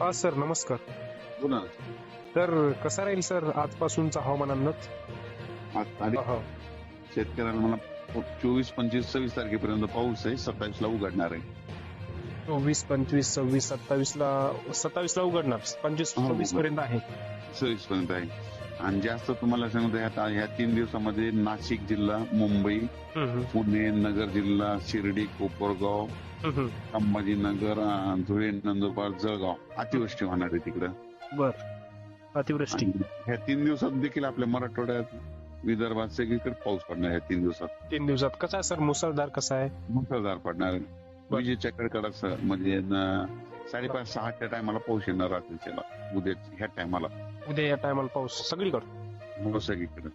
हा सर नमस्कार. बोला तर कसा राहील सर आजपासूनचा हवामान अंदाज? आज तारीख हो. शेतकऱ्यांना मला चोवीस पंचवीस सव्वीस तारखेपर्यंत पाऊस आहे सत्तावीस ला उघडणार आहे. चोवीस पंचवीस सव्वीस सत्तावीस ला सत्तावीस ला उघडणार पंचवीस हो, सव्वीस पर्यंत आहे. सव्वीस पर्यंत आहे. आणि जास्त तुम्हाला सांगतो ह्या ह्या तीन दिवसामध्ये नाशिक जिल्हा मुंबई पुणे नगर जिल्हा शिर्डी कोपरगाव. संभाजीनगर धुळे नंदुरबार जळगाव अतिवृष्टी होणार आहे तिकडं. बर. अतिवृष्टी. ह्या तीन दिवसात देखील आपल्या मराठवाड्यात विदर्भात सगळीकडे पाऊस पडणार आहे तीन दिवसात. तीन दिवसात. कसा आहे सर? मुसळधार कसा आहे? मुसळधार पडणार आहे. विजेच्या कडकडात म्हणजे साडेपाच सहाच्या टायमाला पाऊस येणार रात्रीच्याला उद्या ह्या टायमाला. उद्या या टायमाला पाऊस सगळीकडे. हो सगळीकडे.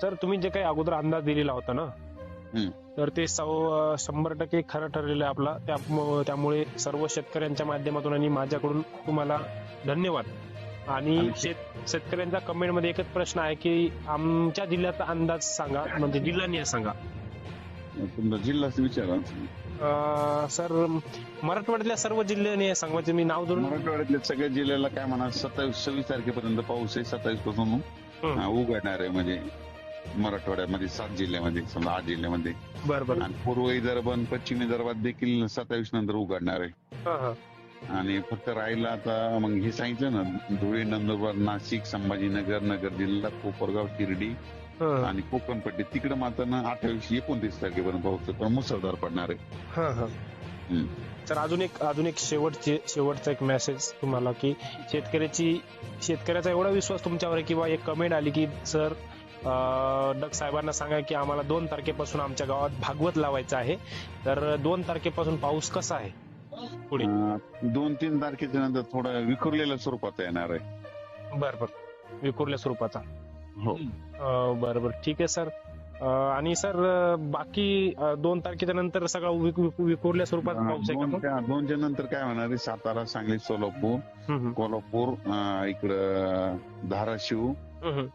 सर तुम्ही जे काही अगोदर अंदाज दिलेला होता ना हम्म. तर ते सव शंभर टक्के खरं ठरलेलं आहे आपला. त्या- त्यामुळे सर्व शेतकऱ्यांच्या माध्यमातून आणि माझ्याकडून तुम्हाला धन्यवाद. आणि आणि- शेत शेतकऱ्यांचा कमेंटमध्ये एकच प्रश्न आहे की आमच्या जिल्ह्याचा अंदाज सांगा म्हणजे जिल्हा सांगा. तुमचा जिल्हाच विचारा. सर मराठवाड्यातल्या सर्व जिल्ह्याने सांगा म्हणजे मी नाव धरून मराठवाड्यातल्या सगळ्या जिल्ह्याला काय म्हणा सत्तावीस सव्वीस तारखेपर्यंत पाऊस आहे सत्तावीसपासून उघडणार आहे म्हणजे मराठवाड्यामध्ये सात जिल्ह्यामध्ये समजा आठ जिल्ह्यामध्ये. बरं बरं. आणि पूर्व विदर्भ आणि पश्चिम विदर्भात देखील सत्तावीस नंतर उघडणार आहे. आणि फक्त राहिला आता मग हे सांगितलं ना धुळे नंदुरबार नाशिक संभाजीनगर नगर जिल्हा कोपरगाव शिर्डी आणि कोकणपट्टी तिकडे मात्र ना अठ्ठावीस एकोणतीस तारखेपर्यंत पाऊस पण मुसळधार पडणार आहे. हा, हा. तर अजून एक अजून एक शेवटचे शेवटचा एक मेसेज तुम्हाला की शेतकऱ्याची शेतकऱ्याचा एवढा विश्वास तुमच्यावर आहे किंवा एक कमेंट आली की सर डग साहेबांना सांगा की आम्हाला दोन तारखेपासून आमच्या गावात भागवत लावायचं आहे. तर दोन तारखेपासून पाऊस कसा आहे? पुढे. दोन तीन तारखेच्या नंतर थोडा विखुरलेल्या स्वरूपात येणार आहे. बर बर. विखुरल्या स्वरूपाचा. हो. बरं बरं ठीक आहे सर. आणि सर बाकी दोन तारखेच्या नंतर सगळा विखुरल्या स्वरूपात पाऊस आहे का मग? दोन दोनच्या नंतर काय होणार आहे सातारा सांगली सोलापूर. हम्म, हम्म, कोल्हापूर अं, इकडं धाराशिव. हम्म, हम्म.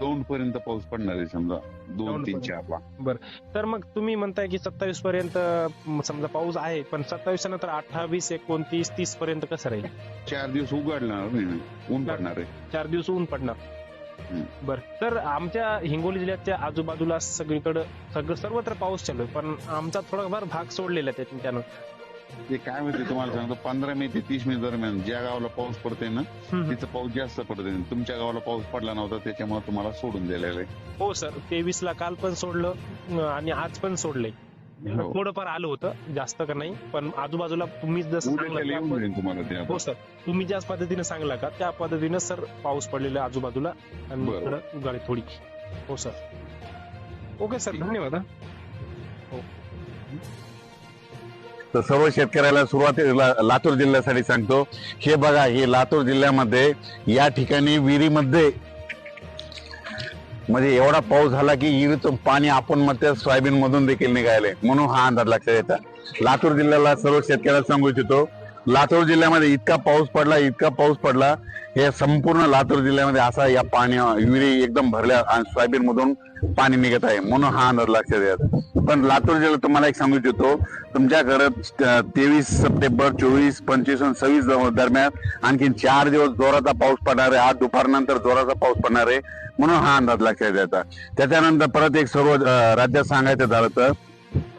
दोन पर्यंत पाऊस पडणार आहे समजा. दोन तीन पर्यंत. चारला तर मग तुम्ही म्हणताय की सत्तावीस पर्यंत म, समजा पाऊस आहे पण सत्तावीस नंतर अठ्ठावीस एकोणतीस तीस पर्यंत कसं राहील? चार दिवस उघडणार नाही ऊन पडणार आहे. चार दिवस ऊन पडणार. बर तर आमच्या हिंगोली जिल्ह्याच्या आजूबाजूला सगळीकडे सगळं सर्वत्र पाऊस चालू आहे पण आमचा थोडाफार भाग सोडलेला आहे त्यानं ते काय माहिती तुम्हाला सांगतो पंधरा मे ते तीस मे दरम्यान ज्या गावाला पाऊस पडते ना. तिथं पाऊस जास्त पडते तुमच्या गावाला पाऊस पडला नव्हता त्याच्यामुळे तुम्हाला सोडून दिलेलं आहे. हो सर. तेवीस ला काल पण सोडलं आणि आज पण सोडलंय. थोडंफार आलं होतं जास्त का नाही पण आजूबाजूला तुम्ही जसं सांगलं. हो सर. तुम्ही ज्या पद्धतीने सांगला का त्या पद्धतीने सर पाऊस पडलेला आजूबाजूला आणि उगाळी थोडी हो सर. Okay sir. धन्यवाद हा. तर सर्व शेतकऱ्याला सुरुवातीला लातूर जिल्ह्यासाठी सांगतो. हे बघा हे लातूर जिल्ह्यामध्ये या ठिकाणी विहिरीमध्ये म्हणजे एवढा पाऊस झाला की विहिरीचं पाणी आपण मग त्या सोयाबीन मधून देखील निघायले. म्हणून हा अंदाज लक्षात येतात लातूर जिल्ह्याला सर्व शेतकऱ्याला सांगू इच्छितो लातूर जिल्ह्यामध्ये इतका पाऊस पडला इतका पाऊस पडला हे संपूर्ण लातूर जिल्ह्यामध्ये असा या पाणी विहिरी एकदम भरल्या आणि सोयाबीन मधून पाणी निघत आहे म्हणून हा अंदाज लक्षात येत. पण लातूर जिल्ह्यात तुम्हाला एक सांगू इच्छितो तुमच्या घरात तेवीस सप्टेंबर चोवीस पंचवीस आणि सव्वीस दरम्यान आणखी चार दिवस जोराचा पाऊस पडणार आहे आज दुपारनंतर जोराचा पाऊस पडणार आहे म्हणून हा अंदाज लक्षात येतात त्याच्यानंतर परत एक सर्व राज्यात सांगायचं झालं तर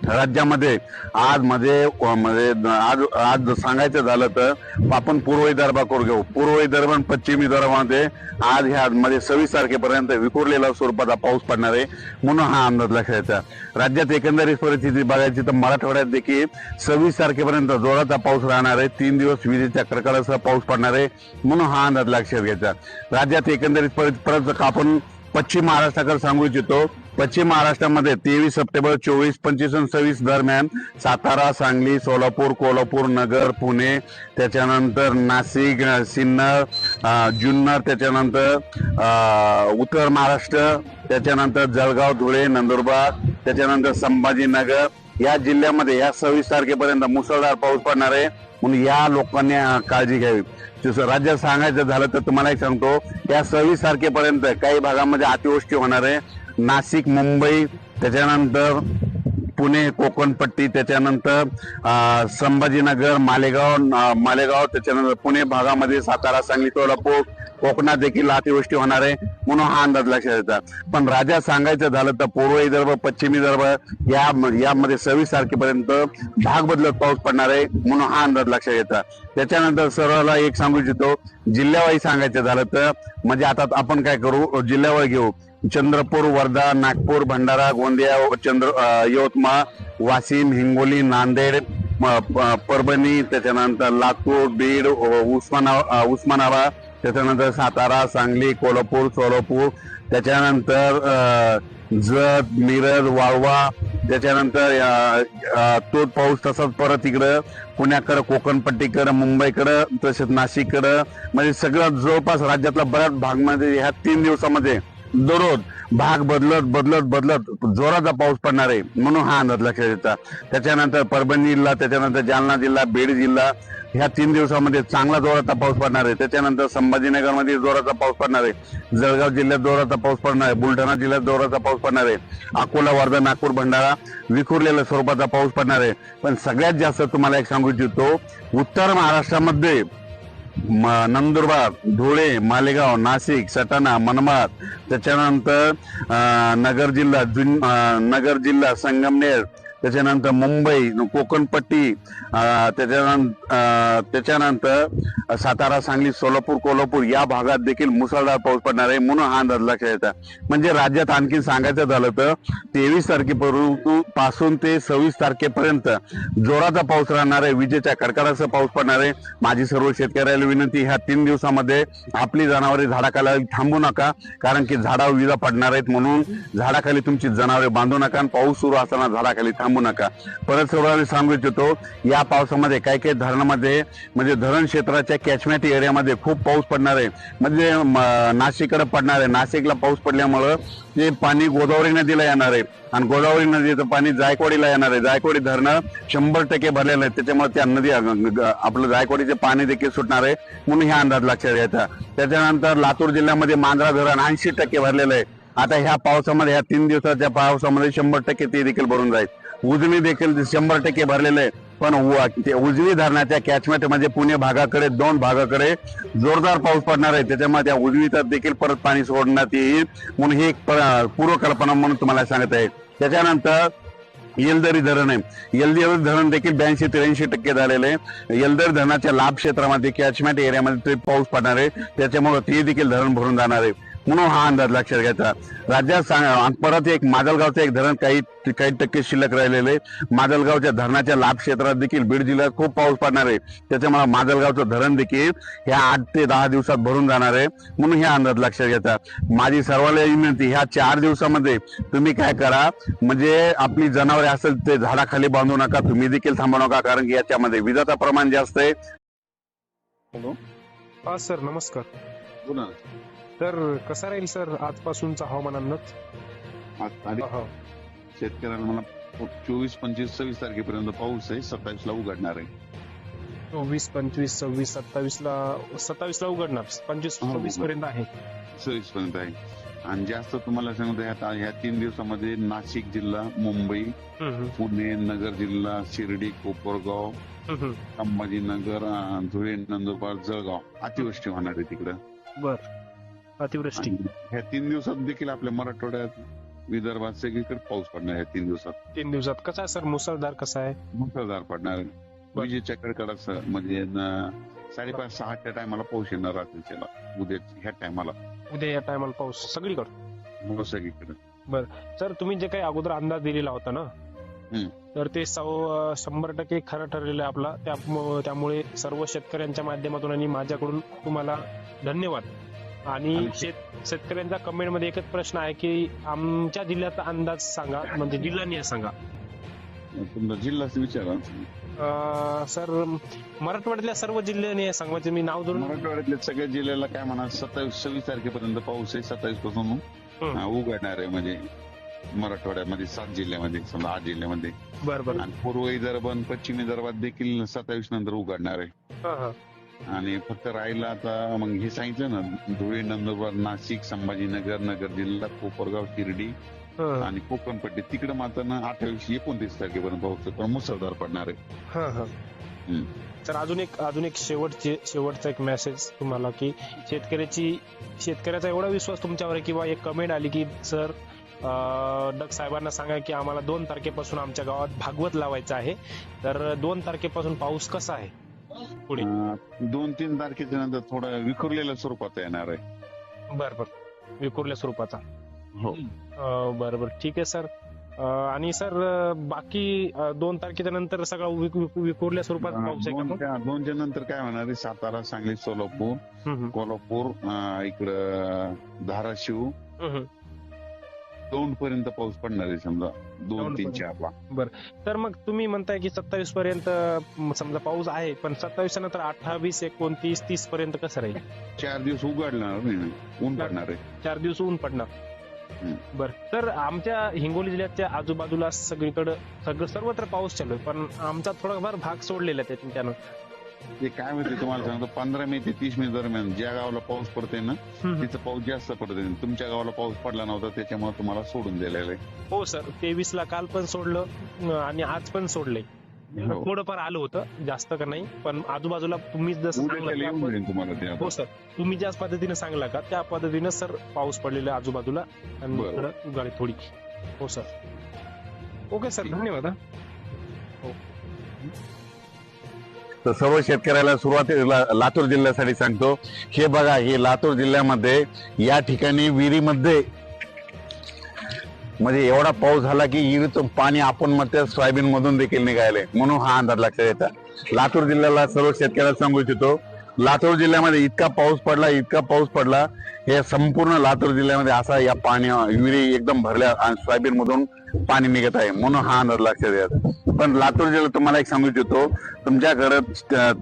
राज्यामध्ये आज मध्ये मध्ये आज आज सांगायचं झालं तर आपण पूर्व करून घेऊ. पूर्व विदर्भ आणि पश्चिम विदर्भामध्ये आज ह्या मध्ये सव्वीस तारखेपर्यंत विखुरलेला स्वरूपाचा पाऊस पडणार आहे म्हणून हा अंदाज लक्षायचा राज्यात एकंदरीत परिस्थिती बघायची तर मराठवाड्यात देखील सव्वीस तारखेपर्यंत जोराचा पाऊस राहणार आहे. तीन दिवस विजेच्या कडकडासह पाऊस पडणार आहे म्हणून हा अंदाज लक्षात घ्यायचा. राज्यात एकंदरीत परत परत आपण पश्चिम महाराष्ट्राकडे सांगू इच्छितो पश्चिम महाराष्ट्रामध्ये तेवीस सप्टेंबर चोवीस पंचवीस आणि सव्वीस दरम्यान सातारा सांगली सोलापूर कोल्हापूर नगर पुणे त्याच्यानंतर नाशिक सिन्नर जुन्नर त्याच्यानंतर उत्तर महाराष्ट्र त्याच्यानंतर जळगाव धुळे नंदुरबार त्याच्यानंतर संभाजीनगर. या जिल्ह्यामध्ये या सव्वीस तारखेपर्यंत मुसळधार पाऊस पडणार आहे. म्हणून या लोकांनी काळजी घ्यावी. जसं राज्यात सांगायचं झालं तर तुम्हाला एक सांगतो या सव्वीस तारखेपर्यंत काही भागामध्ये अतिवृष्टी होणार आहे. नाशिक मुंबई त्याच्यानंतर पुणे कोकणपट्टी त्याच्यानंतर अं, संभाजीनगर मालेगाव मालेगाव त्याच्यानंतर पुणे भागामध्ये सातारा सांगली कोल्हापूर कोकणात देखील अतिवृष्टी होणार आहे म्हणून हा अंदाज लक्षात येतात पण राजा सांगायचं झालं तर पूर्व विदर्भ पश्चिम विदर्भ या यामध्ये सव्वीस तारखेपर्यंत भाग बदलत पाऊस पडणार आहे म्हणून हा अंदाज लक्षात येतात त्याच्यानंतर सर्वांना एक सांगू इच्छितो जिल्ह्यावाई सांगायचं झालं तर म्हणजे आता आपण काय करू जिल्ह्यावर घेऊ. चंद्रपूर वर्धा नागपूर भंडारा गोंदिया चंद्र यवतमाळ वाशिम हिंगोली नांदेड म- प- परभणी त्याच्यानंतर लातूर बीड उस्माना उस्मानाबाद त्याच्यानंतर सातारा सांगली कोल्हापूर सोलापूर त्याच्यानंतर जत मिरज वाळवा त्याच्यानंतर तो पाऊस तसाच परत इकडं पुण्याकडं कोकणपट्टीकडं मुंबईकडं तसेच नाशिककडं म्हणजे सगळं जवळपास राज्यातला बऱ्याच भागमध्ये ह्या तीन दिवसामध्ये दररोज भाग बदलत बदलत बदलत जोराचा पाऊस पडणार आहे. म्हणून हा अंदाज लक्षात येतात. त्याच्यानंतर परभणी जिल्हा त्याच्यानंतर जालना जिल्हा बीड जिल्हा ह्या तीन दिवसामध्ये चांगला जोराचा पाऊस पडणार आहे. त्याच्यानंतर संभाजीनगरमध्ये जोराचा पाऊस पडणार आहे. जळगाव जिल्ह्यात जोराचा पाऊस पडणार आहे. बुलढाणा जिल्ह्यात जोराचा पाऊस पडणार आहे. अकोला वर्धा नागपूर भंडारा विखुरलेल्या स्वरूपाचा पाऊस पडणार आहे. पण सगळ्यात जास्त तुम्हाला एक सांगू इच्छितो उत्तर महाराष्ट्रामध्ये नंदुरबार धुळे मालेगाव नाशिक सटाणा मनमाड त्याच्यानंतर अं, नगर जिल्हा जुन नगर जिल्हा संगमनेर त्याच्यानंतर मुंबई कोकणपट्टी त्याच्यानंतर त्याच्यानंतर सातारा सांगली सोलापूर कोल्हापूर या भागात देखील मुसळधार पाऊस पडणार आहे म्हणून हा अंदाज लक्षात येतात म्हणजे राज्यात आणखी सांगायचं झालं तर तेवीस तारखेपर्यंत पासून ते सव्वीस तारखेपर्यंत जोराचा पाऊस राहणार आहे विजेच्या कडकडाचा पाऊस पडणार आहे. माझी सर्व शेतकऱ्याला विनंती ह्या तीन दिवसामध्ये आपली जनावरे झाडाखाली थांबू नका कारण की झाडावर विजा पडणार आहेत म्हणून झाडाखाली तुमची जनावरे बांधू नका आणि पाऊस सुरू असताना झाडाखाली थांबू नका. परत सर्वांनी सांगू इच्छितो या पावसामध्ये काही काही धरणामध्ये म्हणजे धरण क्षेत्राच्या कॅचमेंट एरियामध्ये खूप पाऊस पडणार आहे. म्हणजे नाशिककडे पडणार आहे. नाशिकला पाऊस पडल्यामुळं ते पाणी गोदावरी नदीला येणार आहे. आणि गोदावरी नदीचं पाणी जायकवाडीला येणार आहे. जायकवाडी धरणं शंभर टक्के भरलेलं आहे त्याच्यामुळे त्या नदी आपलं जायकवाडीचे पाणी देखील सुटणार आहे. म्हणून ह्या अंदाज लक्षात घ्यायचा. त्याच्यानंतर लातूर जिल्ह्यामध्ये मांजरा धरण ऐंशी टक्के भरलेलं आहे. आता ह्या पावसामध्ये ह्या तीन दिवसाच्या पावसामध्ये शंभर टक्के ते देखील भरून जाईल. उजनी देखील शंभर टक्के भरलेलं आहे पण उजवी धरणाच्या कॅचमेंट म्हणजे पुणे भागाकडे दोन भागाकडे जोरदार पाऊस पडणार आहे. त्याच्यामुळे त्या उजनीचा देखील परत पाणी सोडण्यात येईल. म्हणून ही एक पूर्वकल्पना म्हणून तुम्हाला सांगत आहे. त्याच्यानंतर येलदरी धरण आहे. येलदरी धरण देखील ब्याऐंशी त्र्याऐंशी टक्के झालेलं आहे. येलदरी धरणाच्या लाभ क्षेत्रामध्ये कॅचमेंट एरियामध्ये ते पाऊस पडणार आहे. त्याच्यामुळे ते देखील धरण भरून जाणार आहे. म्हणून हा अंदाज लक्षात घ्यायचा. राज्यात सांग परत एक माजलगावचं एक धरण काही काही टक्के शिल्लक राहिलेले आहे. माजलगावच्या धरणाच्या लाभ क्षेत्रात देखील बीड जिल्ह्यात खूप पाऊस पडणार आहे. त्याच्यामुळे माजलगावचं धरण देखील ह्या आठ ते दहा दिवसात भरून जाणार आहे. म्हणून हे अंदाज लक्षात घ्यायचा. माझी सर्वांना विनंती ह्या चार दिवसामध्ये तुम्ही काय करा म्हणजे आपली जनावरे असेल ते झाडाखाली बांधू नका तुम्ही देखील थांबू नका कारण की याच्यामध्ये विजाचं प्रमाण जास्त आहे. हॅलो. हा सर नमस्कार. बोला. तर कसा राहील सर आजपासूनचा हवामान अंदाज? हा. शेतकऱ्याला मला चोवीस पंचवीस सव्वीस तारखेपर्यंत पाऊस आहे सत्तावीस ला उघडणार आहे. चोवीस पंचवीस सव्वीस सत्तावीस ला सत्तावीस ला उघडणार पंचवीस हो, सव्वीस पर्यंत आहे. सव्वीस पर्यंत आहे. आणि जास्त तुम्हाला सांगतो ह्या ह्या तीन दिवसामध्ये नाशिक जिल्हा मुंबई पुणे नगर जिल्हा शिर्डी कोपरगाव. संभाजीनगर धुळे नंदुरबार जळगाव अतिवृष्टी होणार आहे तिकडं. बर. अतिवृष्टी. ह्या तीन दिवसात देखील आपल्या मराठवाड्यात विदर्भात सगळीकडे पाऊस पडणार आहे तीन दिवसात. तीन दिवसात. कसा आहे सर? मुसळधार कसा आहे? मुसळधार पडणार आहे. बर. विजेच्या कडकडात म्हणजे साडेपाच सहाच्या टायमाला पाऊस येणार रात्रीच्याला. उद्या ह्या टायमाला. उद्या या टायमाला पाऊस. सगळीकडे? हो सगळीकडे. सर तुम्ही जे काही अगोदर अंदाज दिलेला होता ना? हम्म. तर ते सव शंभर टक्के खरं ठरलेलं आहे आपला. त्या- त्यामुळे सर्व शेतकऱ्यांच्या माध्यमातून आणि माझ्याकडून तुम्हाला धन्यवाद. आणि शेत शेतकऱ्यांचा कमेंटमध्ये एकच प्रश्न आहे की आमच्या जिल्ह्याचा अंदाज सांगा म्हणजे जिल्हा सांगा. तुमचा जिल्हाच विचारा. अं, सर मराठवाड्यातल्या सर्व जिल्ह्याने सांगा म्हणजे मी नाव धरून मराठवाड्यातल्या सगळ्या जिल्ह्याला काय म्हणा सत्तावीस सव्वीस तारखेपर्यंत पाऊस आहे सत्तावीसपासून. हा, उघडणार आहे म्हणजे मराठवाड्यामध्ये सात जिल्ह्यामध्ये समजा आठ जिल्ह्यामध्ये. बर बर. आणि पूर्व विदर्भ आणि पश्चिम विदर्भात देखील सत्तावीस नंतर उघडणार आहे. हा, हा. आणि फक्त राहिला आता मग हे सांगितलं ना धुळे नंदुरबार नाशिक संभाजीनगर नगर जिल्हा कोपरगाव शिर्डी आणि कोकण पट्टी तिकडे मात्र ना अठ्ठावीस एकोणतीस तारखेपर्यंत पाऊस पण मुसळधार पडणार आहे. हं, हं. हं. तर अजून एक अजून एक शेवटचे शेवटचा एक मेसेज तुम्हाला की शेतकऱ्याची शेतकऱ्याचा एवढा विश्वास तुमच्यावर आहे की बा एक कमेंट आली की सर डग साहेबांना सांगा की आम्हाला दोन तारखेपासून आमच्या गावात भागवत लावायचं आहे. तर दोन तारखेपासून पाऊस कसा आहे? पुढे. दोन तीन तारखेच्या नंतर थोडा विखुरलेल्या स्वरूपात येणार आहे. बर बर. विखुरल्या स्वरूपाचा. हो. अं, बरं बरं. ठीक आहे सर. अं, आणि सर अं, बाकी अं, दोन तारखेच्या नंतर सगळा विक- विक- विखुरल्या स्वरूपात पाऊस आहे का मग? दोनच्या दोनच्या नंतर काय होणार आहे? सातारा सांगली सोलापूर. हम्म, हम्म, कोल्हापूर अं, इकडं धाराशिव. हम्म, हम्म. दोन पर्यंत पाऊस पडणार आहे समजा. दोन तीन पर्यंत. चारला तर मग तुम्ही म्हणताय की सत्तावीस पर्यंत समजा पाऊस आहे पण सत्तावीस नंतर अठ्ठावीस एकोणतीस तीस पर्यंत कसं राहील? चार दिवस उघडणार नाही ऊन पडणार आहे. चार दिवस ऊन पडणार. बर. तर आमच्या हिंगोली जिल्ह्याच्या आजूबाजूला सगळीकडे सगळं सर्वत्र पाऊस चालू आहे पण आमचा थोडाफार भाग सोडलेला आहे त्यानं ते काय माहिती तुम्हाला सांगतो पंधरा मे ते तीस मे दरम्यान ज्या गावाला पाऊस पडतोय ना. तिथं पाऊस जास्त पडतोय तुमच्या गावाला पाऊस पडला नव्हता त्याच्यामुळे तुम्हाला सोडून दिलेलं आहे हो सर तेवीस ला काल पण सोडलं आणि आज पण सोडलंय हो. थोडंफार आलं होतं जास्त का नाही पण आजूबाजूला तुम्ही जसं उद्या सांगलं येऊन त्या जाईल तुम्हाला ते आता. हो सर तुम्ही ज्या पद्धतीने सांगला का त्या पद्धतीने सर पाऊस पडलेला आहे आजूबाजूला आणि बरं. इकडं उगाळी थोडी हो सर ओके सर धन्यवाद हा. तर सर्व शेतकऱ्याला सुरुवातीला लातूर जिल्ह्यासाठी सांगतो. हे बघा हे लातूर जिल्ह्यामध्ये या ठिकाणी विहिरीमध्ये म्हणजे एवढा पाऊस झाला की विहिरीतून पाणी आपण म्हणते सोयाबीन मधून देखील निघायले. म्हणून हा अंदाज लक्षात येतात लातूर जिल्ह्याला सर्व शेतकऱ्याला सांगू इच्छितो लातूर जिल्ह्यामध्ये इतका पाऊस पडला इतका पाऊस पडला हे संपूर्ण लातूर जिल्ह्यामध्ये असा या पाणी विहिरी एकदम भरल्या आणि सोयाबीन मधून पाणी निघत आहे म्हणून हा अंदाज लक्षात येत. पण लातूर जिल्ह्यात तुम्हाला एक सांगू इच्छितो तुमच्याकडे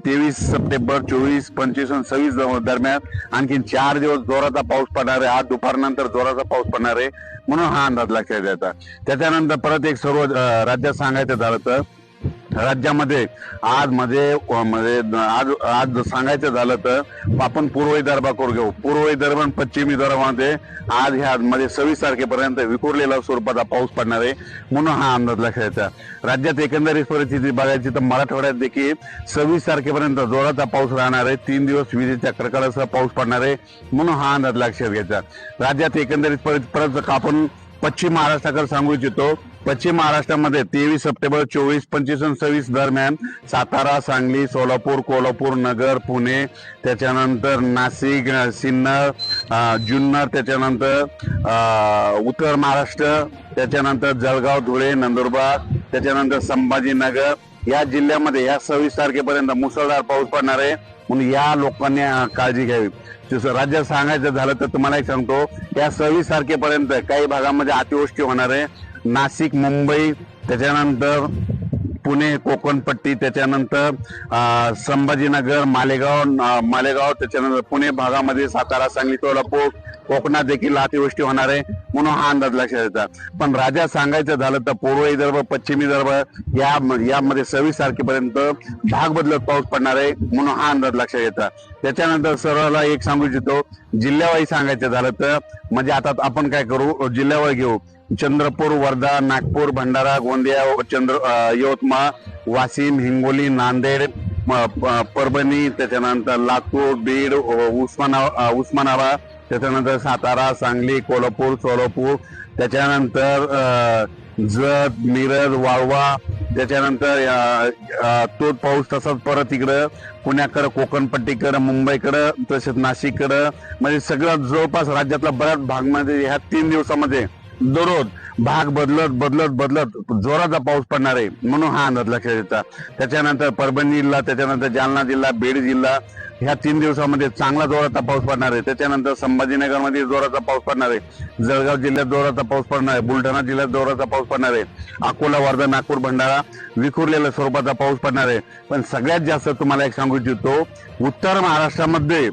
तेवीस सप्टेंबर चोवीस पंचवीस आणि सव्वीस दरम्यान आणखी चार दिवस जोराचा पाऊस पडणार आहे आज दुपारनंतर जोराचा पाऊस पडणार आहे म्हणून हा अंदाज लक्षात येतात त्याच्यानंतर परत एक सर्व राज्यात सांगायचं झालं तर राज्यामध्ये आज मध्ये मध्ये आज आज सांगायचं झालं तर आपण पूर्व विदर्भाकडे घेऊ. पूर्व विदर्भ आणि पश्चिम विदर्भामध्ये आज ह्या मध्ये सव्वीस तारखेपर्यंत विखुरलेला स्वरूपाचा पाऊस पडणार आहे म्हणून हा अंदाज लक्षायचा राज्यात एकंदरीत परिस्थिती बघायची तर मराठवाड्यात देखील सव्वीस तारखेपर्यंत जोराचा पाऊस राहणार आहे. तीन दिवस विजेच्या कडकडासह पाऊस पडणार आहे म्हणून हा अंदाज लक्षात घ्यायचा. राज्यात एकंदरीत परत आपण पश्चिम महाराष्ट्राकडे सांगू इच्छितो पश्चिम महाराष्ट्रामध्ये तेवीस सप्टेंबर चोवीस पंचवीस आणि सव्वीस दरम्यान सातारा सांगली सोलापूर कोल्हापूर नगर पुणे त्याच्यानंतर नाशिक सिन्नर जुन्नर त्याच्यानंतर उत्तर महाराष्ट्र त्याच्यानंतर जळगाव धुळे नंदुरबार त्याच्यानंतर संभाजीनगर. या जिल्ह्यामध्ये या सव्वीस तारखेपर्यंत मुसळधार पाऊस पडणार आहे. म्हणून या लोकांनी काळजी घ्यावी. जसं राज्यात सांगायचं झालं तर तुम्हाला एक सांगतो या सव्वीस तारखेपर्यंत काही भागामध्ये अतिवृष्टी होणार आहे. नाशिक मुंबई त्याच्यानंतर पुणे कोकणपट्टी त्याच्यानंतर अं, संभाजीनगर मालेगाव मालेगाव त्याच्यानंतर पुणे भागामध्ये सातारा सांगली कोल्हापूर कोकणात देखील अतिवृष्टी होणार आहे म्हणून हा अंदाज लक्षात येतात पण राजा सांगायचं झालं तर पूर्व विदर्भ पश्चिम विदर्भ या यामध्ये सव्वीस तारखेपर्यंत भाग बदलत पाऊस पडणार आहे म्हणून हा अंदाज लक्षात येतात त्याच्यानंतर सर्वांना एक सांगू इच्छितो जिल्ह्यावाई सांगायचं झालं तर म्हणजे आता आपण काय करू जिल्ह्यावर घेऊ. चंद्रपूर वर्धा नागपूर भंडारा गोंदिया चंद्र यवतमाळ वाशिम हिंगोली नांदेड म- प- परभणी त्याच्यानंतर लातूर बीड उस्माना उस्मानाबाद त्याच्यानंतर सातारा सांगली कोल्हापूर सोलापूर त्याच्यानंतर जत मिरज वाळवा त्याच्यानंतर तो पाऊस तसाच परत इकडं पुण्याकडं कोकणपट्टीकडं मुंबईकडं तसेच नाशिककडं म्हणजे सगळं जवळपास राज्यातला बऱ्याच भागमध्ये ह्या तीन दिवसामध्ये दररोज भाग बदलत बदलत बदलत जोराचा पाऊस पडणार आहे. म्हणून हा अंदाज लक्षात येतात. त्याच्यानंतर परभणी जिल्हा त्याच्यानंतर जालना जिल्हा बीड जिल्हा ह्या तीन दिवसामध्ये चांगला जोराचा पाऊस पडणार आहे. त्याच्यानंतर संभाजीनगरमध्ये जोराचा पाऊस पडणार आहे. जळगाव जिल्ह्यात जोराचा पाऊस पडणार आहे. बुलढाणा जिल्ह्यात जोराचा पाऊस पडणार आहे. अकोला वर्धा नागपूर भंडारा विखुरलेल्या स्वरूपाचा पाऊस पडणार आहे. पण सगळ्यात जास्त तुम्हाला एक सांगू इच्छितो उत्तर महाराष्ट्रामध्ये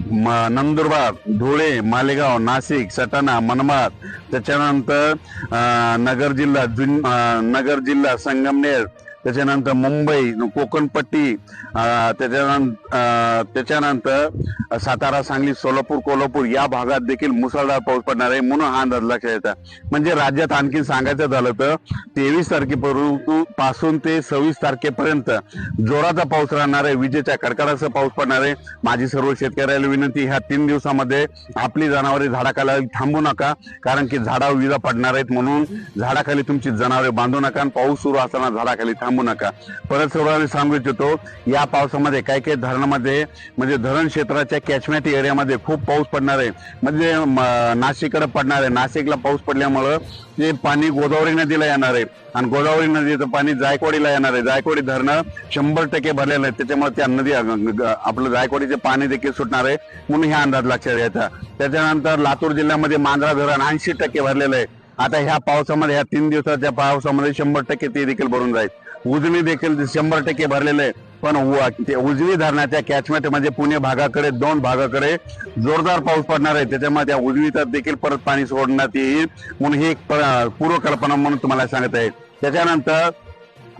नंदुरबार धुळे मालेगाव नाशिक सटाणा मनमाड त्याच्यानंतर अं, नगर जिल्हा जुन नगर जिल्हा संगमनेर त्याच्यानंतर मुंबई कोकणपट्टी त्याच्यानंतर त्याच्यानंतर सातारा सांगली सोलापूर कोल्हापूर या भागात देखील मुसळधार पाऊस पडणार आहे म्हणून हा अंदाज लक्षात येतात म्हणजे राज्यात आणखी सांगायचं झालं तर तेवीस तारखेपासून पासून ते सव्वीस तारखेपर्यंत जोराचा पाऊस राहणार आहे विजेच्या कडकडाचा पाऊस पडणार आहे. माझी सर्व शेतकऱ्याला विनंती ह्या तीन दिवसामध्ये आपली जनावरे झाडाखाला थांबू नका कारण की झाडावर विजा पडणार आहेत म्हणून झाडाखाली तुमची जनावरे बांधू नका आणि पाऊस सुरू असताना झाडाखाली थांबू. नका. परत सर्वांनी सांगू इच्छितो या पावसामध्ये काही काही धरणामध्ये म्हणजे धरण क्षेत्राच्या कॅचमेंट एरियामध्ये खूप पाऊस पडणार आहे. म्हणजे नाशिककडे पडणार आहे. नाशिकला पाऊस पडल्यामुळं ते पाणी गोदावरी नदीला येणार आहे. आणि गोदावरी नदीचं पाणी जायकवाडीला येणार आहे. जायकवाडी धरणं शंभर टक्के भरलेलं आहे त्याच्यामुळे त्या नदी आपलं जायकवाडीचे पाणी देखील सुटणार आहे. म्हणून ह्या अंदाज लक्षात घ्यायचा. त्याच्यानंतर लातूर जिल्ह्यामध्ये मांजरा धरण ऐंशी टक्के भरलेलं आहे. आता ह्या पावसामध्ये ह्या तीन दिवसाच्या पावसामध्ये शंभर टक्के ते देखील भरून जाईल. उजनी देखील शंभर टक्के भरलेलं आहे पण उजवी धरणाच्या कॅचमेंट म्हणजे पुणे भागाकडे दोन भागाकडे जोरदार पाऊस पडणार आहे. त्याच्यामुळे त्या देखील परत पाणी सोडण्यात येईल. म्हणून ही एक पूर्वकल्पना म्हणून तुम्हाला सांगत आहे. त्याच्यानंतर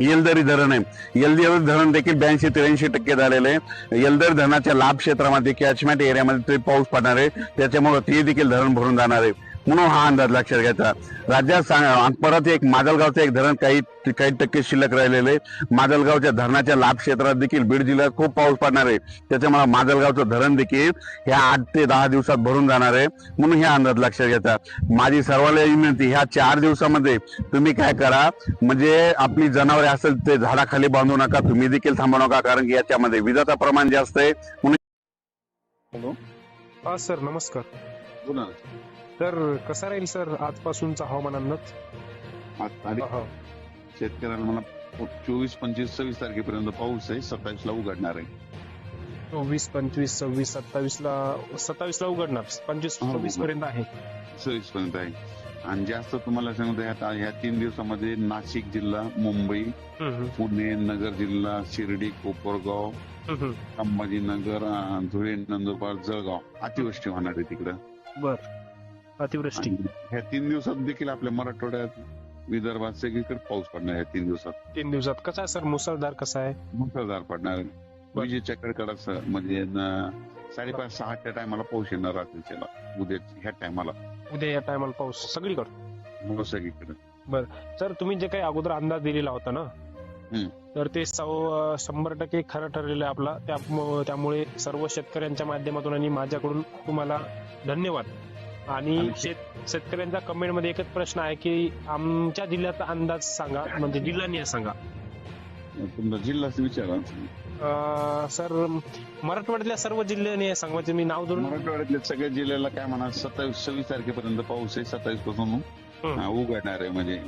येलदरी धरण आहे. येलदरी धरण देखील ब्याऐंशी त्र्याऐंशी टक्के झालेले आहे. येलदरी धरणाच्या लाभ क्षेत्रामध्ये कॅचमेंट एरियामध्ये ते पाऊस पडणार आहे. त्याच्यामुळे ते देखील धरण भरून जाणार आहे. म्हणून हा अंदाज लक्षात घ्यायचा. राज्यात सांग परत एक माजलगावचं एक धरण काही काही टक्के शिल्लक राहिलेले. आहे. माजलगावच्या धरणाच्या लाभ क्षेत्रात देखील बीड जिल्ह्यात खूप पाऊस पडणार आहे. त्याच्यामुळे माजलगावचं धरण देखील ह्या आठ ते दहा दिवसात भरून जाणार आहे. म्हणून हे अंदाज लक्षात घ्यायचा. माझी सर्वांना विनंती ह्या चार दिवसामध्ये तुम्ही काय करा म्हणजे आपली जनावरे असेल ते झाडाखाली बांधू नका तुम्ही देखील थांबू नका कारण की याच्यामध्ये विजाचं प्रमाण जास्त आहे. हॅलो हा सर नमस्कार. बोला. तर कसा राहील सर आजपासूनचा हवामान अंदाज? आज तारीख हा. शेतकऱ्याला मला चोवीस पंचवीस सव्वीस तारखेपर्यंत पाऊस आहे सत्तावीस ला उघडणार आहे. चोवीस पंचवीस सव्वीस सत्तावीस ला सत्तावीस ला उघडणार पंचवीस हो, सव्वीस पर्यंत आहे. सव्वीस पर्यंत आहे. आणि जास्त तुम्हाला सांगतो ह्या ह्या तीन दिवसामध्ये नाशिक जिल्हा मुंबई हम्म, पुणे नगर जिल्हा शिर्डी कोपरगाव हम्म, हम्म. संभाजीनगर अं, धुळे नंदुरबार जळगाव अतिवृष्टी होणार आहे तिकडं. बर. अतिवृष्टी. ह्या तीन दिवसात देखील आपल्या मराठवाड्यात विदर्भात सगळीकडे पाऊस पडणार आहे तीन दिवसात. तीन दिवसात. कसा आहे सर? मुसळधार कसा आहे? मुसळधार पडणार. आहे. विजेच्या कडकडात म्हणजे न- साडेपाच सहाच्या टायमाला पाऊस येणार रात्रीच्या उद्या ह्या टायमाला. उद्या या टायमाला पाऊस सगळीकडे. हो सगळीकडे. सर तुम्ही जे काही अगोदर अंदाज दिलेला होता ना? हम्म. तर ते सव शंभर टक्के खरं ठरलेलं आहे आपला. त्या- त्यामुळे सर्व शेतकऱ्यांच्या माध्यमातून आणि माझ्याकडून तुम्हाला धन्यवाद. आणि शेत शेतकऱ्यांचा कमेंटमध्ये एकच प्रश्न आहे की आमच्या जिल्ह्याचा अंदाज सांगा म्हणजे जिल्हा सांगा. तुमचा जिल्हाच विचारा. अं, सर मराठवाड्यातल्या सर्व जिल्ह्याने सांगा म्हणजे मी नाव धरून मराठवाड्यातल्या सगळ्या जिल्ह्याला काय म्हणा सत्तावीस सव्वीस तारखेपर्यंत पाऊस आहे सत्तावीसपासून. अं, उघडणार आहे म्हणजे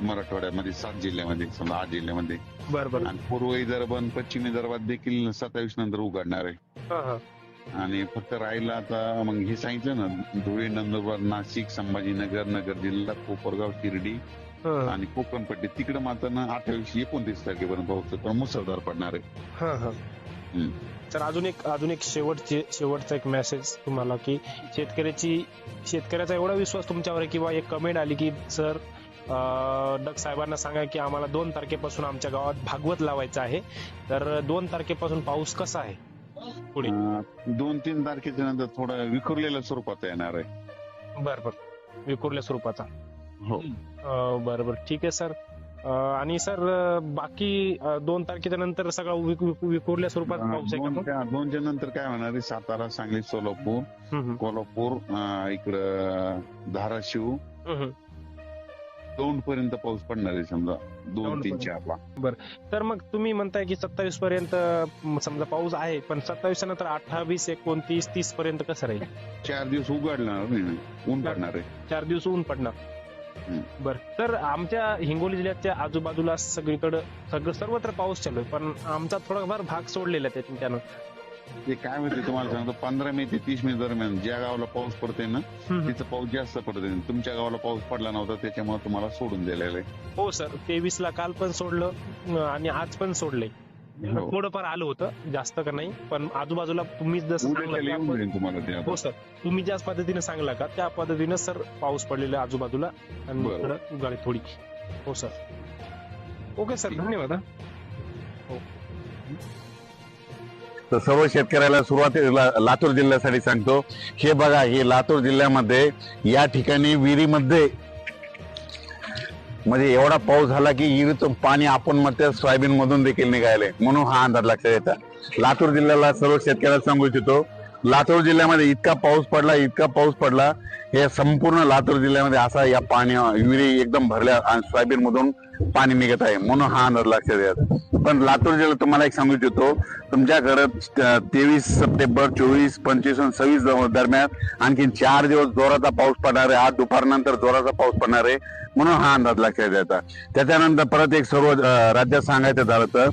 मराठवाड्यामध्ये सात जिल्ह्यामध्ये समजा आठ जिल्ह्यामध्ये. बरं बरं. आणि पूर्व विदर्भ आणि पश्चिम विदर्भात देखील सत्तावीस नंतर उघडणार आहे. हा, हा. आणि फक्त राहिला आता मग हे सांगितलं ना धुळे नंदुरबार नाशिक संभाजीनगर नगर जिल्हा कोपरगाव शिर्डी. आणि कोकणपट्टी. तिकडे मात्र ना अठ्ठावीस एकोणतीस तारखेपर्यंत पाऊस पण मुसळधार पडणार आहे. हा, हा. तर अजून एक अजून एक शेवटचे शेवटचा एक मेसेज तुम्हाला की शेतकऱ्याची शेतकऱ्याचा एवढा विश्वास तुमच्यावर आहे की बा एक कमेंट आली की सर डग साहेबांना सांगा की आम्हाला दोन तारखेपासून आमच्या गावात भागवत लावायचं आहे. तर दोन तारखेपासून पाऊस कसा आहे? पुढे. दोन तीन तारखेच्या नंतर थोडा विखुरलेल्या स्वरूपात येणार आहे. बर बर. विखुरल्या स्वरूपाचा. हो. अं, बरं बरं. ठीक आहे सर. अं, आणि सर अं, बाकी अं, दोन तारखेच्या नंतर सगळा विक- विक- विखुरल्या स्वरूपात पाऊस आहे का दोन मग? दोनच्या नंतर काय होणार आहे? सातारा सांगली सोलापूर. हम्म, हम्म, कोल्हापूर अं, इकडं धाराशिव. हम्म, हम्म. दोन पर्यंत पाऊस पडणार आहे समजा. दोन तीन. चारला. तर मग तुम्ही म्हणताय की सत्तावीस पर्यंत समजा पाऊस आहे पण सत्तावीस नंतर अठ्ठावीस एकोणतीस तीस पर्यंत कसं राहील? चार दिवस उघडणार नाही ऊन पडणार आहे. चार दिवस ऊन पडणार. बर. तर आमच्या हिंगोली जिल्ह्याच्या आजूबाजूला सगळीकडे सगळं सर्वत्र पाऊस चालू आहे पण आमचा थोडाफार भाग सोडलेला आहे त्यानं ते काय माहिती तुम्हाला सांगतो पंधरा मे ते तीस मे दरम्यान ज्या गावाला पाऊस पडते ना. तिथं पाऊस जास्त पडते तुमच्या गावाला पाऊस पडला नव्हता त्याच्यामुळे तुम्हाला सोडून दिलेलं आहे हो सर तेवीस ला काल पण सोडलं आणि आज पण सोडलंय हो. थोडंफार आलं होतं जास्त का नाही पण आजूबाजूला तुम्ही जसं उद्या सांगलं त्याला त्या येऊन पद्धतीने- जाईल तुम्हाला ते आता. हो सर तुम्ही ज्या पद्धतीने सांगला का त्या पद्धतीने सर पाऊस पडलेला आहे आजूबाजूला आणि बरं. इकडं उगाळी थोडी हो सर ओके सर धन्यवाद हा. तर सर्व शेतकऱ्याला सुरुवातीला लातूर जिल्ह्यासाठी सांगतो. हे बघा हे लातूर जिल्ह्यामध्ये या ठिकाणी विहिरीमध्ये म्हणजे एवढा पाऊस झाला की विहिरीतून पाणी आपण म्हणते सोयाबीन मधून देखील निघाले म्हणून हा अंदाज लक्षात येतात लातूर जिल्ह्याला सर्व शेतकऱ्याला सांगू इच्छितो लातूर जिल्ह्यामध्ये इतका पाऊस पडला इतका पाऊस पडला हे संपूर्ण लातूर जिल्ह्यामध्ये असा या पाणी विहिरी एकदम भरल्या आणि सोयाबीन मधून पाणी निघत आहे म्हणून हा अंदाज लक्षात येत. पण लातूर जिल्ह्यात तुम्हाला एक सांगू इच्छितो तुमच्याकडे तेवीस सप्टेंबर चोवीस पंचवीस आणि सव्वीस दरम्यान आणखी चार दिवस जोराचा पाऊस पडणार आहे आज दुपारनंतर जोराचा पाऊस पडणार आहे म्हणून हा अंदाज लक्षात येतात त्याच्यानंतर परत एक सर्व राज्यात सांगायचं झालं तर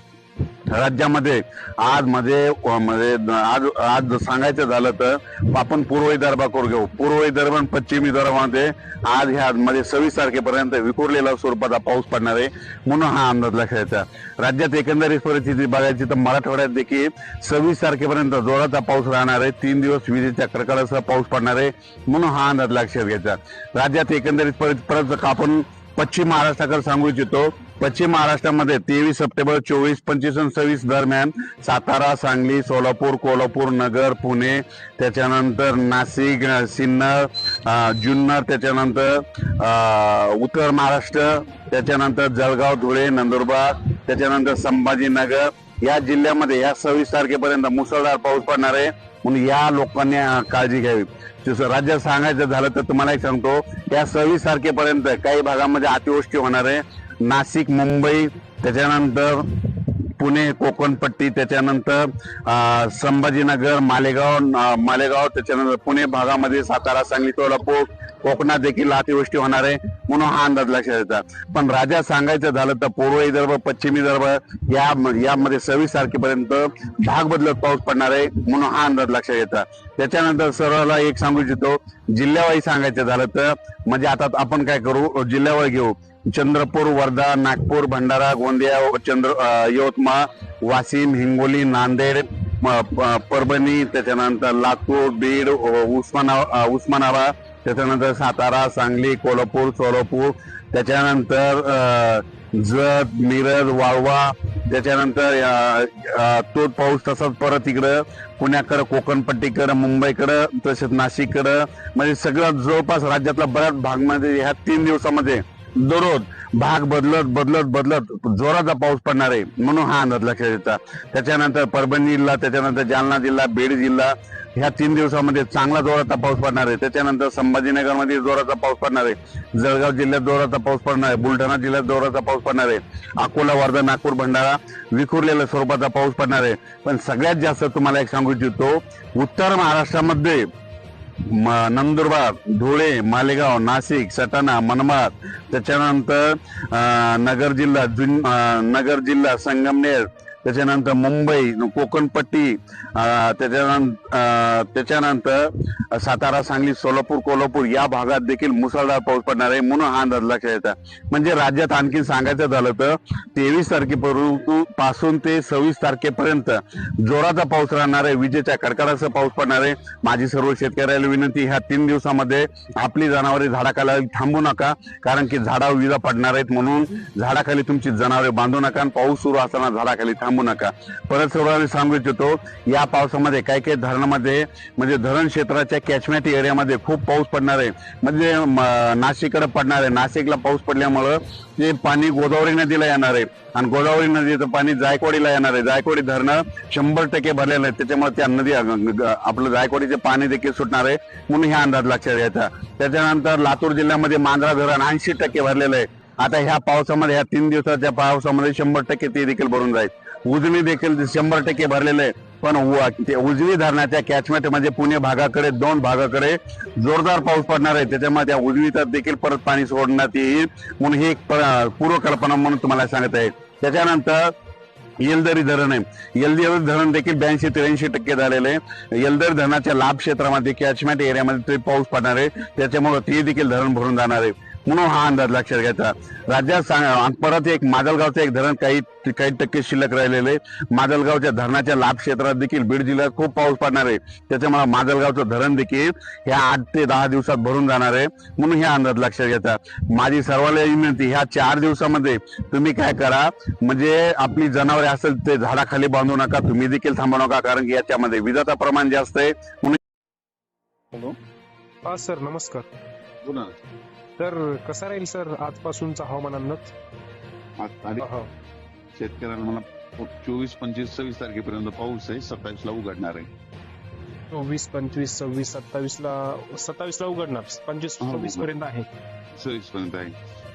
राज्यामध्ये आज मध्ये मध्ये आज आज सांगायचं झालं तर आपण पूर्व विदर्भाकडे घेऊ. पूर्व विदर्भ आणि पश्चिम विदर्भामध्ये आज ह्या मध्ये सव्वीस तारखेपर्यंत विखुरलेला स्वरूपाचा पाऊस पडणार आहे म्हणून हा अंदाज लक्षायचा राज्यात एकंदरीत परिस्थिती बघायची तर मराठवाड्यात देखील सव्वीस तारखेपर्यंत जोराचा पाऊस राहणार आहे. तीन दिवस विजेच्या कडकडासह पाऊस पडणार आहे म्हणून हा अंदाज लक्षात घ्यायचा. राज्यात एकंदरीत परि- परत आपण पश्चिम महाराष्ट्राकडे सांगू इच्छितो. पश्चिम महाराष्ट्रामध्ये तेवीस सप्टेंबर चोवीस पंचवीस आणि सव्वीस दरम्यान सातारा सांगली सोलापूर कोल्हापूर नगर पुणे त्याच्यानंतर नाशिक सिन्नर जुन्नर त्याच्यानंतर उत्तर महाराष्ट्र त्याच्यानंतर जळगाव धुळे नंदुरबार त्याच्यानंतर संभाजीनगर. या जिल्ह्यामध्ये या सव्वीस तारखेपर्यंत मुसळधार पाऊस पडणार आहे. म्हणून या लोकांनी काळजी घ्यावी. जसं राज्यात सांगायचं झालं तर तुम्हाला एक सांगतो या सव्वीस तारखेपर्यंत काही भागामध्ये अतिवृष्टी होणार आहे. नाशिक मुंबई त्याच्यानंतर पुणे कोकणपट्टी त्याच्यानंतर अं, संभाजीनगर मालेगाव मालेगाव त्याच्यानंतर पुणे भागामध्ये सातारा सांगली कोल्हापूर कोकणात देखील अतिवृष्टी होणार आहे म्हणून हा अंदाज लक्षात येतात पण राजा सांगायचं झालं तर पूर्व विदर्भ पश्चिम विदर्भ या यामध्ये सव्वीस तारखेपर्यंत भाग बदलत पाऊस पडणार आहे म्हणून हा अंदाज लक्षात येतात त्याच्यानंतर सर्वांना एक सांगू इच्छितो जिल्ह्यावाई सांगायचं झालं तर म्हणजे आता आपण काय करू जिल्ह्यावर घेऊ. चंद्रपूर वर्धा नागपूर भंडारा गोंदिया चंद्र यवतमाळ वाशिम हिंगोली नांदेड परभणी त्याच्यानंतर लातूर बीड उस्माना उस्मानाबाद त्याच्यानंतर सातारा सांगली कोल्हापूर सोलापूर त्याच्यानंतर जत मिरज वाळवा त्याच्यानंतर तो पाऊस तसाच परत इकडं पुण्याकडं कोकणपट्टीकडं मुंबईकडं तसेच नाशिककडं म्हणजे सगळं जवळपास राज्यातला बऱ्याच भागमध्ये ह्या तीन दिवसामध्ये दररोज भाग बदलत बदलत बदलत जोराचा पाऊस पडणार आहे. म्हणून हा अंदाज लक्षात येतात त्याच्यानंतर परभणी जिल्हा त्याच्यानंतर जालना जिल्हा बीड जिल्हा ह्या तीन दिवसामध्ये चांगला जोराचा पाऊस पडणार आहे. त्याच्यानंतर संभाजीनगरमध्ये जोराचा पाऊस पडणार आहे. जळगाव जिल्ह्यात जोराचा पाऊस पडणार आहे. बुलढाणा जिल्ह्यात जोराचा पाऊस पडणार आहे. अकोला वर्धा नागपूर भंडारा विखुरलेल्या स्वरूपाचा पाऊस पडणार आहे. पण सगळ्यात जास्त तुम्हाला एक सांगू इच्छितो उत्तर महाराष्ट्रामध्ये नंदुरबार धुळे मालेगाव नाशिक सटाणा मनमाड. त्याच्यानंतर अं, नगर जिल्हा जुन नगर जिल्हा संगमनेर त्याच्यानंतर मुंबई कोकणपट्टी त्याच्यानंतर त्याच्यानंतर सातारा सांगली सोलापूर कोल्हापूर या भागात देखील मुसळधार पाऊस पडणार आहे. म्हणून हा अंदाज लक्षात येतात म्हणजे राज्यात आणखी सांगायचं झालं तर तेवीस तारखेपर्यंत पासून ते सव्वीस तारखेपर्यंत जोराचा पाऊस राहणार आहे. विजेच्या कडकडाचा पाऊस पडणार आहे. माझी सर्व शेतकऱ्याला विनंती ह्या तीन दिवसामध्ये आपली जनावरे झाडाखाला थांबू नका कारण की झाडावर विजा पडणार आहेत म्हणून झाडाखाली तुमची जनावरे बांधू नका आणि पाऊस सुरू असताना झाडाखाली थांबू नका. परत सर्वांना सांगू इच्छितो या पावसामध्ये काही काही धरणामध्ये म्हणजे धरण क्षेत्राच्या कॅचमेंट एरियामध्ये खूप पाऊस पडणार आहे. म्हणजे नाशिककडे पडणार आहे. नाशिकला पाऊस पडल्यामुळं ते पाणी गोदावरी नदीला येणार आहे. आणि गोदावरी नदीचं पाणी जायकवाडीला येणार आहे. जायकवाडी धरणं शंभर टक्के भरलेलं आहे त्याच्यामुळे त्या नदी आपलं जायकवाडीचे पाणी देखील सुटणार आहे. म्हणून हे अंदाज लक्षात घ्यायचा. त्याच्यानंतर लातूर जिल्ह्यामध्ये मांजरा धरण ऐंशी टक्के भरलेलं आहे. आता ह्या पावसामध्ये ह्या तीन दिवसाच्या पावसामध्ये शंभर टक्के ते देखील भरून जाईल. उजनी देखील शंभर टक्के भरलेलं आहे पण उजवी धरणाच्या कॅचमेंट म्हणजे पुणे भागाकडे दोन भागाकडे जोरदार पाऊस पडणार आहे. त्याच्यामुळे त्या उजनीतात देखील परत पाणी सोडण्यात येईल. म्हणून ही एक पूर्वकल्पना म्हणून तुम्हाला सांगत आहे. त्याच्यानंतर येलदरी धरण आहे. येलदरी धरण देखील ब्याऐंशी त्र्याऐंशी टक्के झालेले आहे. येलदरी धरणाच्या लाभ क्षेत्रामध्ये कॅचमेंट एरियामध्ये ते पाऊस पडणार आहे. त्याच्यामुळे ते देखील धरण भरून जाणार आहे. म्हणून हा अंदाज लक्षात घ्यायचा. राज्यात सांग परत एक माजलगावचं एक धरण काही काही टक्के शिल्लक राहिलेले माजलगावच्या धरणाच्या लाभ क्षेत्रात देखील बीड जिल्ह्यात खूप पाऊस पडणार आहे. त्याच्यामुळे माजलगावचं धरण देखील ह्या आठ ते दहा दिवसात भरून जाणार आहे. म्हणून हे अंदाज लक्षात घ्यायचा. माझी सर्वांना विनंती ह्या चार दिवसामध्ये तुम्ही काय करा म्हणजे आपली जनावरे असेल ते झाडाखाली बांधू नका तुम्ही देखील थांबू नका कारण की याच्यामध्ये विजाचं प्रमाण जास्त आहे. हॅलो. हा सर नमस्कार. बोला. तर कसा राहील सर आजपासूनचा हवामान अंदाज? आधी हा. शेतकऱ्याला मला चोवीस पंचवीस सव्वीस तारखेपर्यंत पाऊस आहे सत्तावीस ला उघडणार आहे. चोवीस पंचवीस सव्वीस सत्तावीस ला सत्तावीस ला उघडणार पंचवीस हो, सव्वीस पर्यंत आहे. सव्वीस पर्यंत आहे.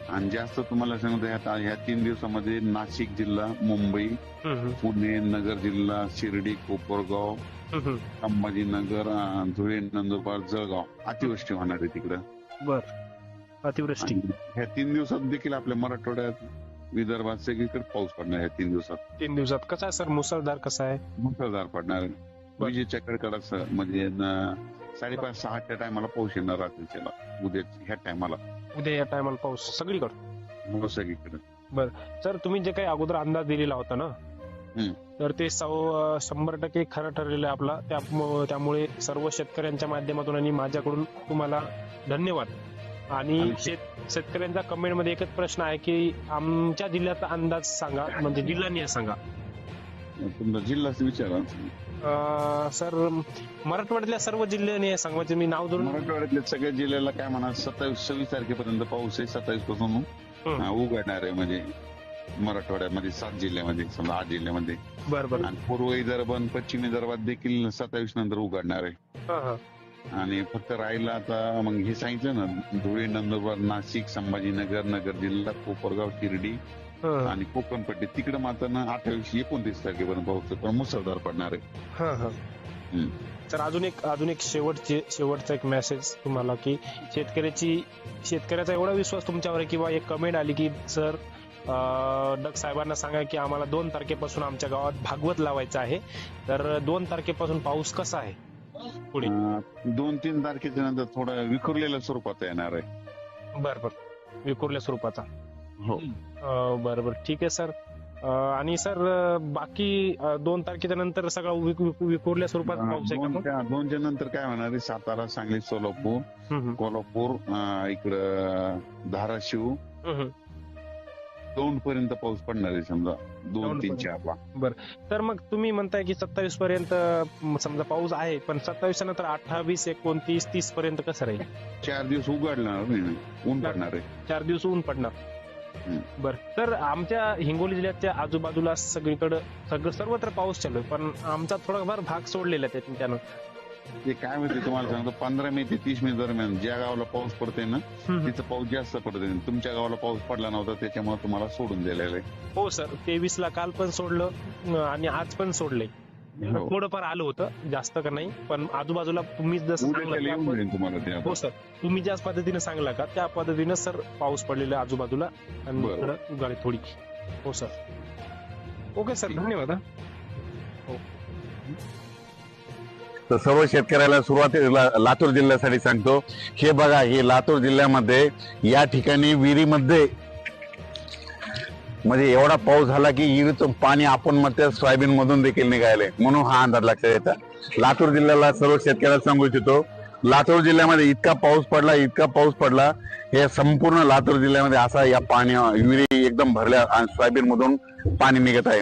आणि जास्त तुम्हाला सांगतो ह्या तीन दिवसामध्ये नाशिक जिल्हा मुंबई पुणे नगर जिल्हा शिर्डी कोपरगाव. संभाजीनगर धुळे नंदुरबार जळगाव अतिवृष्टी होणार आहे तिकडं. बर. अतिवृष्टी. ह्या तीन दिवसात देखील आपल्या मराठवाड्यात विदर्भात सगळीकडे पाऊस पडणार आहे तीन दिवसात. तीन दिवसात. कसा आहे सर? मुसळधार कसा आहे? मुसळधार पडणार. आहे बर. विजेच्या कडकडात म्हणजे साडेपाच सहाच्या टायमाला पाऊस येणार रात्रीच्याला. उद्या ह्या टायमाला. उद्या या टायमाला पाऊस सगळीकडे. हो सगळीकडे. सर तुम्ही जे काही अगोदर अंदाज दिलेला होता ना? हम्म. तर ते सव शंभर टक्के खरं ठरलेलं आहे आपला. त्या- त्यामुळे सर्व शेतकऱ्यांच्या माध्यमातून आणि माझ्याकडून तुम्हाला धन्यवाद. आणि शेत शेतकऱ्यांच्या कमेंटमध्ये एकच प्रश्न आहे की आमच्या जिल्ह्याचा अंदाज सांगा म्हणजे जिल्हा सांगा. तुमचा जिल्हाच विचारा. अं, सर मराठवाड्यातल्या सर्व जिल्ह्याने सांगा म्हणजे मी नाव धरून मराठवाड्यातल्या सगळ्या जिल्ह्याला काय म्हणा सत्तावीस सव्वीस तारखेपर्यंत पाऊस आहे सत्तावीसपासून. अं, उघडणार आहे म्हणजे मराठवाड्यामध्ये सात जिल्ह्यामध्ये समजा आठ जिल्ह्यामध्ये. बरं बरं. आणि पूर्व विदर्भ आणि पश्चिम विदर्भात देखील सत्तावीस नंतर उघडणार आहे. हा, हा. आणि फक्त राहिला आता मग हे सांगितलं ना धुळे नंदुरबार नाशिक संभाजीनगर नगर जिल्हा कोपरगाव शिर्डी. आणि कोकणपट्टी. तिकडे मात्र ना अठ्ठावीस एकोणतीस तारखेपर्यंत पाऊस पण मुसळधार पडणार आहे. तर अजून एक अजून एक शेवटचे शेवटचा एक मेसेज तुम्हाला की शेतकऱ्याची शेतकऱ्याचा एवढा विश्वास तुमच्यावर आहे की बा एक कमेंट आली की सर डग साहेबांना सांगा की आम्हाला दोन तारखेपासून आमच्या गावात भागवत लावायचं आहे. तर दोन तारखेपासून पाऊस कसा आहे? पुढे. दोन तीन तारखेच्या नंतर थोडं विखुरलेल्या स्वरूपात येणार आहे. बर बर. विखुरल्या स्वरूपाचा. हो. अं, बरं बरं. ठीक आहे सर. अं, आणि सर अं, बाकी अं, दोन तारखेच्या नंतर सगळं विक- विक- विखुरल्या स्वरूपात पाऊस आहे का मग? दोनच्या दोनच्या नंतर काय होणार आहे? सातारा सांगली सोलापूर. हम्म, कोल्हापूर अं, इकडं धाराशिव. हम्म, हम्म. दोन पर्यंत पाऊस पडणार आहे समजा. दोन तीन पर्यंत. चारला तर मग तुम्ही म्हणताय की सत्तावीस पर्यंत समजा पाऊस आहे पण सत्तावीस नंतर अठ्ठावीस एकोणतीस तीस पर्यंत कसं राहील? चार दिवस उघडणार ऊन पडणार आहे. चार दिवस ऊन पडणार. बर. तर आमच्या हिंगोली जिल्ह्याच्या आजूबाजूला सगळीकडे सगळं सर्वत्र पाऊस चालू आहे पण आमचा थोडाफार भाग सोडलेला आहे त्या- त्यानं ते काय माहिती तुम्हाला सांगतो पंधरा मे ते तीस मे दरम्यान ज्या गावाला पाऊस पडते ना. तिथं पाऊस जास्त पडते तुमच्या गावाला पाऊस पडला नव्हता त्याच्यामुळे तुम्हाला सोडून दिलेलं आहे. हो सर तेवीस ला काल पण सोडलं आणि आज पण सोडलंय. हो. थोडंफार आलं होतं जास्त का नाही पण आजूबाजूला तुम्ही जसं सांगलं. हो सर तुम्ही ज्या पद्धतीने सांगला का त्या पद्धतीनं सर पाऊस पडलेला आजूबाजूला आणि उगाळी थोडी हो सर. ओके सर धन्यवाद हा. तर सर्व शेतकऱ्याला सुरुवातीला लातूर जिल्ह्यासाठी सांगतो. हे बघा हे लातूर जिल्ह्यामध्ये या ठिकाणी विहिरीमध्ये म्हणजे एवढा पाऊस झाला की विहिरीतून पाणी आपण म्हणते सोयाबीन मधून देखील निघाले म्हणून हा अंदाज लक्षात येतात लातूर जिल्ह्याला सर्व शेतकऱ्याला सांगू इच्छितो लातूर जिल्ह्यामध्ये इतका पाऊस पडला इतका पाऊस पडला हे संपूर्ण लातूर जिल्ह्यामध्ये असा या पाणी विहिरी एकदम भरल्या आणि सोयाबीन मधून पाणी निघत आहे.